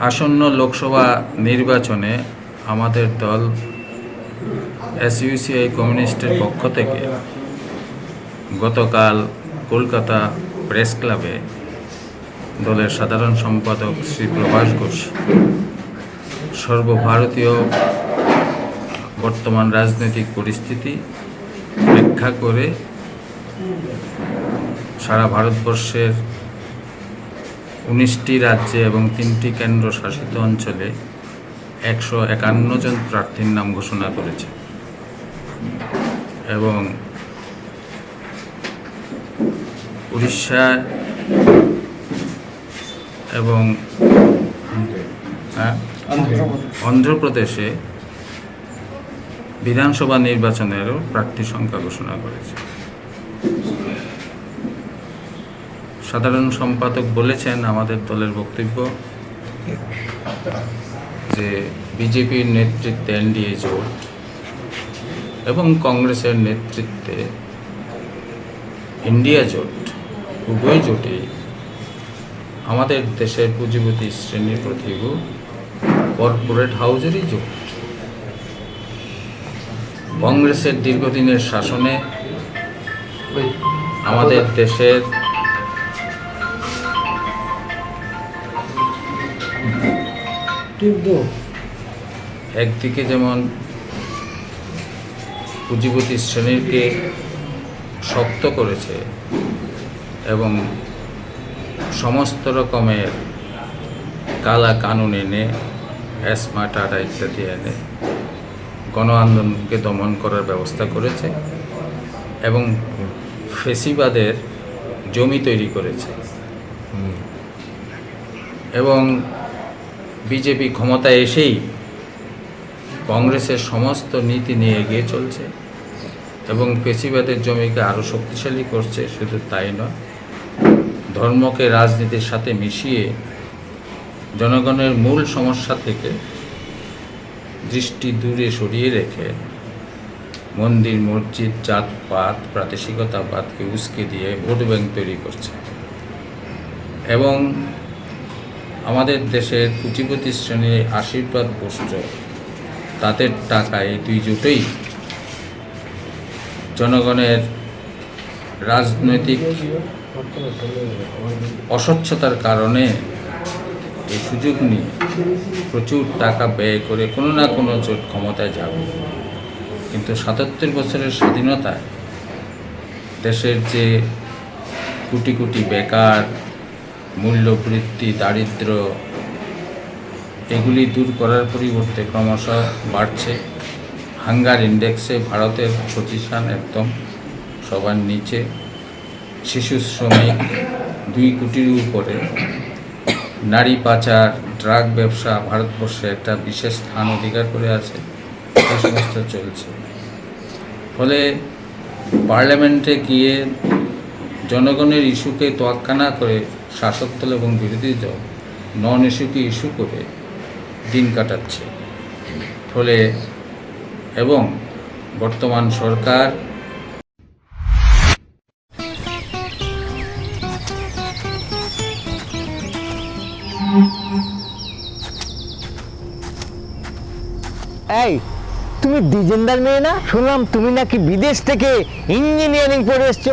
আসন্ন লোকসভা নির্বাচনে আমাদের দল এসইউসিআই কমিউনিস্টের পক্ষ থেকে গতকাল কলকাতা প্রেস ক্লাবে দলের সাধারণ সম্পাদক শ্রী প্রভাস ঘোষ, সর্বভারতীয় বর্তমান রাজনৈতিক পরিস্থিতি ব্যাখ্যা করে সারা ভারতবর্ষের উনিশটি রাজ্যে এবং তিনটি কেন্দ্র শাসিত অঞ্চলে একশো একান্ন জন প্রার্থীর নাম ঘোষণা করেছে। এবং উড়িষ্যা এবং হ্যাঁ, অন্ধ্রপ্রদেশে বিধানসভা নির্বাচনেরও প্রার্থী সংখ্যা ঘোষণা করেছে। সাধারণ সম্পাদক বলেছেন আমাদের দলের বক্তব্য যে বিজেপির নেতৃত্বে এনডিএ জোট এবং কংগ্রেসের নেতৃত্বে ইন্ডিয়া জোট, উভয় জোটই আমাদের দেশের পুঁজিপতি শ্রেণির প্রতিভু কর্পোরেট হাউজেরই জোট। কংগ্রেসের দীর্ঘদিনের শাসনে আমাদের দেশের একদিকে যেমন পুঁজিপতি শ্রেণীকে শক্ত করেছে এবং সমস্ত রকমের কালা কানুন এনে অ্যাসমা টাটা ইত্যাদি এনে গণ আন্দোলনকে দমন করার ব্যবস্থা করেছে এবং ফেসিবাদের জমি তৈরি করেছে। এবং বিজেপি ক্ষমতায় এসেই কংগ্রেসের সমস্ত নীতি নিয়ে এগিয়ে চলছে এবং পেশিবাদের জমিকে আরও শক্তিশালী করছে, শুধু তাই নয়, ধর্মকে রাজনীতির সাথে মিশিয়ে জনগণের মূল সমস্যা থেকে দৃষ্টি দূরে সরিয়ে রেখে মন্দির, মসজিদ, জাতপাত, প্রাদেশিকতাবাদকে উস্কে দিয়ে ভোট ব্যাংক তৈরি করছে। এবং আমাদের দেশের পুঁজিপতি শ্রেণির আশীর্বাদ বস্ত্র তাদের টাকা এই দুই জোটেই জনগণের রাজনৈতিক অস্বচ্ছতার কারণে এই সুযোগ নিয়ে প্রচুর টাকা ব্যয় করে কোনো না কোনো জোট ক্ষমতায় যাবে। কিন্তু সাতাত্তর বছরের স্বাধীনতায় দেশের যে কোটি কোটি বেকার মূল্যবৃদ্ধি দারিদ্র, এগুলি দূর করার পরিবর্তে ক্রমশ বাড়ছে। হাঙ্গার ইন্ডেক্সে ভারতের প্রতিষ্ঠান একদম সবার নিচে। শিশু শ্রমিক দুই কোটির উপরে। নারী পাচার, ড্রাগ ব্যবসা ভারতবর্ষে একটা বিশেষ স্থান অধিকার করে আছে। এই সমস্ত চলছে। ফলে পার্লামেন্টে গিয়ে জনগণের ইস্যুকে তোয়াক্কা না করে শাসক দল এবং বিরোধী দল নন ইস্যুকে ইস্যু করে দিন কাটাচ্ছে। ফলে এবং বর্তমান সরকার এই, তুমি দ্বিজেন্দার মেয়ে না? শুনলাম তুমি নাকি বিদেশ থেকে ইঞ্জিনিয়ারিং পড়ে এসছো।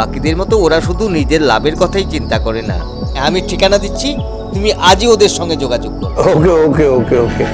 বাকিদের মতো ওরা শুধু নিজের লাভের কথাই চিন্তা করে না। আমি ঠিকানা দিচ্ছি, তুমি আজই ওদের সঙ্গে যোগাযোগ করো। ওকে ওকে ওকে ওকে।